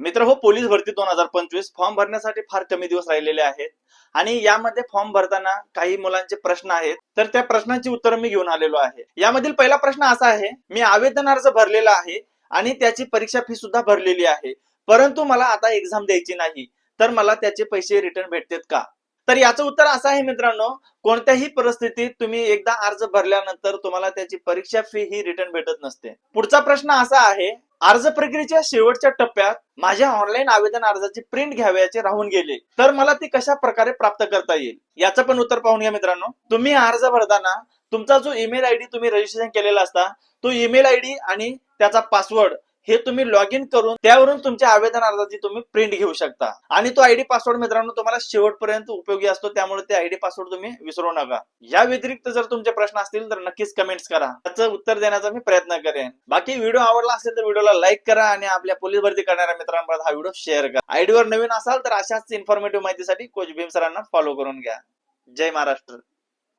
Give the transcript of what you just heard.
मित्र हो पोलीस भरती दोन हजार पंचवीस. फॉर्म भरण्यासाठी फार कमी दिवस राहिलेले आहेत. आणि यामध्ये फॉर्म भरताना काही मुलांचे प्रश्न आहेत. तर त्या प्रश्नांची उत्तरं मी घेऊन आलेलो आहे. यामधील पहिला प्रश्न असा आहे मी आवेदन अर्ज भरलेला आहे आणि त्याची परीक्षा फी सुद्धा भरलेली आहे. परंतु मला आता एक्झाम द्यायची नाही. तर मला त्याचे पैसे रिटर्न भेटतात का? तर याचं उत्तर असं आहे मित्रांनो कोणत्याही परिस्थितीत तुम्ही एकदा अर्ज भरल्यानंतर तुम्हाला त्याची परीक्षा फी ही रिटर्न भेटत नसते. पुढचा प्रश्न असा आहे अर्ज प्रक्रियेच्या शेवटच्या टप्प्यात माझ्या ऑनलाईन आवेदन अर्जाची प्रिंट घ्यावयाचे राहून गेले. तर मला ती कशा प्रकारे प्राप्त करता येईल? याचं पण उत्तर पाहून घ्या मित्रांनो. तुम्ही अर्ज भरताना तुमचा जो ईमेल आयडी तुम्ही रजिस्ट्रेशन केलेला असता तो ईमेल आयडी आणि त्याचा पासवर्ड हे तुम्ही लॉग इन करून त्यावरून तुमच्या आवेदन अर्जाची तुम्ही प्रिंट घेऊ शकता. आणि तो आयडी पासवर्ड मित्रांनो तुम्हाला शेवटपर्यंत उपयोगी असतो त्यामुळे ते आयडी पासवर्ड तुम्ही विसरू नका. या व्यतिरिक्त जर तुमचे प्रश्न असतील तर नक्कीच कमेंट्स करा. त्याचं उत्तर देण्याचा मी प्रयत्न करेन. बाकी व्हिडिओ आवडला असेल तर व्हिडिओला लाईक करा आणि आपल्या पोलीस भरती करणाऱ्या मित्रांपर्यंत हा व्हिडिओ शेअर करा. आयडीवर नवीन असाल तर अशाच इन्फॉर्मेटिव्ह माहितीसाठी कोच भीम सरांना फॉलो करून घ्या. जय महाराष्ट्र.